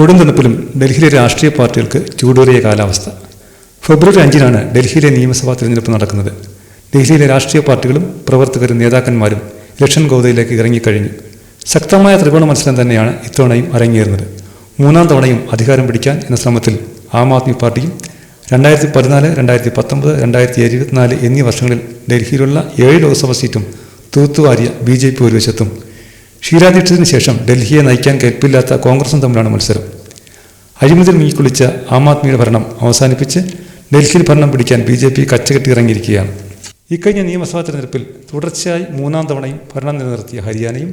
കൊടുംതണുപ്പിലും ഡൽഹിയിലെ രാഷ്ട്രീയ പാർട്ടികൾക്ക് ചൂടേറിയ കാലാവസ്ഥ. ഫെബ്രുവരി അഞ്ചിനാണ് ഡൽഹിയിലെ നിയമസഭാ തിരഞ്ഞെടുപ്പ് നടക്കുന്നത്. ഡൽഹിയിലെ രാഷ്ട്രീയ പാർട്ടികളും പ്രവർത്തകരും നേതാക്കന്മാരും ഇലക്ഷൻ ഗോതയിലേക്ക് ഇറങ്ങിക്കഴിഞ്ഞു. ശക്തമായ ത്രികോണ മത്സരം തന്നെയാണ് ഇത്തവണയും അരങ്ങേറുന്നത്. മൂന്നാം തവണയും അധികാരം പിടിക്കാൻ എന്ന ശ്രമത്തിൽ ആം ആദ്മി പാർട്ടിയും രണ്ടായിരത്തി പതിനാല് രണ്ടായിരത്തി പത്തൊമ്പത് രണ്ടായിരത്തി ഇരുപത്തിനാല് എന്നീ വർഷങ്ങളിൽ ഡൽഹിയിലുള്ള ഏഴ് ലോക്സഭാ സീറ്റും തൂത്തുവാരിയ ബി ജെ പി ഒരു വശത്തും ഷീലാ ദീക്ഷിതിന് ശേഷം ഡൽഹിയെ നയിക്കാൻ കെൽപ്പില്ലാത്ത കോൺഗ്രസും തമ്മിലാണ് മത്സരം. അഴിമതിയിൽ മുങ്ങിക്കുളിച്ച ആം ആദ്മിയുടെ ഭരണം അവസാനിപ്പിച്ച് ഡൽഹിയിൽ ഭരണം പിടിക്കാൻ ബി ജെ പി കച്ചകെട്ടി ഇറങ്ങിയിരിക്കുകയാണ്. ഇക്കഴിഞ്ഞ നിയമസഭാ തെരഞ്ഞെടുപ്പിൽ തുടർച്ചയായി മൂന്നാം തവണയും ഭരണം നിലനിർത്തിയ ഹരിയാനയും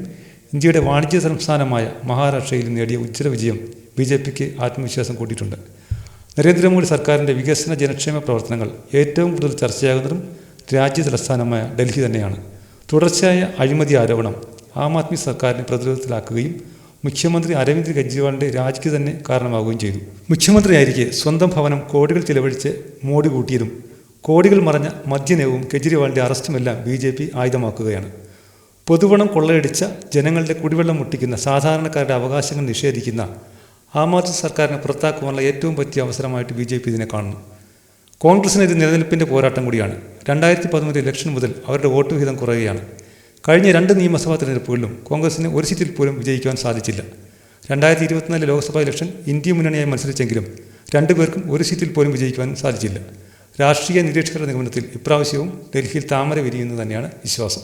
ഇന്ത്യയുടെ വാണിജ്യ സംസ്ഥാനമായ മഹാരാഷ്ട്രയിൽ നേടിയ ഉജ്ജ്വല വിജയം ബി ജെ പിക്ക് ആത്മവിശ്വാസം കൂട്ടിയിട്ടുണ്ട്. നരേന്ദ്രമോദി സർക്കാരിന്റെ വികസന ജനക്ഷേമ പ്രവർത്തനങ്ങൾ ഏറ്റവും കൂടുതൽ ചർച്ചയാകുന്നതും രാജ്യ തലസ്ഥാനമായ ഡൽഹി തന്നെയാണ്. തുടർച്ചയായ അഴിമതി ആരോപണം ആം ആദ്മി സർക്കാരിനെ പ്രതിരോധത്തിലാക്കുകയും മുഖ്യമന്ത്രി അരവിന്ദ് കെജ്രിവാളിന്റെ രാജിക്ക് തന്നെ കാരണമാവുകയും ചെയ്തു. മുഖ്യമന്ത്രിയായിരിക്കെ സ്വന്തം ഭവനം കോടികൾ ചിലവഴിച്ച് മോടി കൂട്ടിയതും കോടികൾ മറഞ്ഞ മദ്യനയവും കെജ്രിവാളിന്റെ അറസ്റ്റുമെല്ലാം ബി ജെ പി ആയുധമാക്കുകയാണ്. പൊതുവണം കൊള്ളയടിച്ച ജനങ്ങളുടെ കുടിവെള്ളം മുട്ടിക്കുന്ന സാധാരണക്കാരുടെ അവകാശങ്ങൾ നിഷേധിക്കുന്ന ആം ആദ്മി സർക്കാരിനെ പുറത്താക്കുവാനുള്ള ഏറ്റവും പറ്റിയ അവസരമായിട്ട് ബി ജെ പി ഇതിനെ കാണുന്നു. കോൺഗ്രസിന് ഇത് നിലനിൽപ്പിന്റെ പോരാട്ടം കൂടിയാണ്. രണ്ടായിരത്തി പതിമൂന്നിലെ ഇലക്ഷൻ മുതൽ അവരുടെ വോട്ട് വിഹിതം കുറയുകയാണ്. കഴിഞ്ഞ രണ്ട് നിയമസഭാ തെരഞ്ഞെടുപ്പുകളിലും കോൺഗ്രസിന് ഒരു സീറ്റിൽ പോലും വിജയിക്കുവാൻ സാധിച്ചില്ല. രണ്ടായിരത്തി ഇരുപത്തിനാല് ലോക്സഭാ ഇലക്ഷൻ ഇന്ത്യ മുന്നണിയായി മത്സരിച്ചെങ്കിലും രണ്ടുപേർക്കും ഒരു സീറ്റിൽ പോലും വിജയിക്കുവാൻ സാധിച്ചില്ല. രാഷ്ട്രീയ നിരീക്ഷകരുടെ നിഗമനത്തിൽ ഇപ്രാവശ്യവും ഡൽഹിയിൽ താമര വിരിയുന്നു തന്നെയാണ് വിശ്വാസം.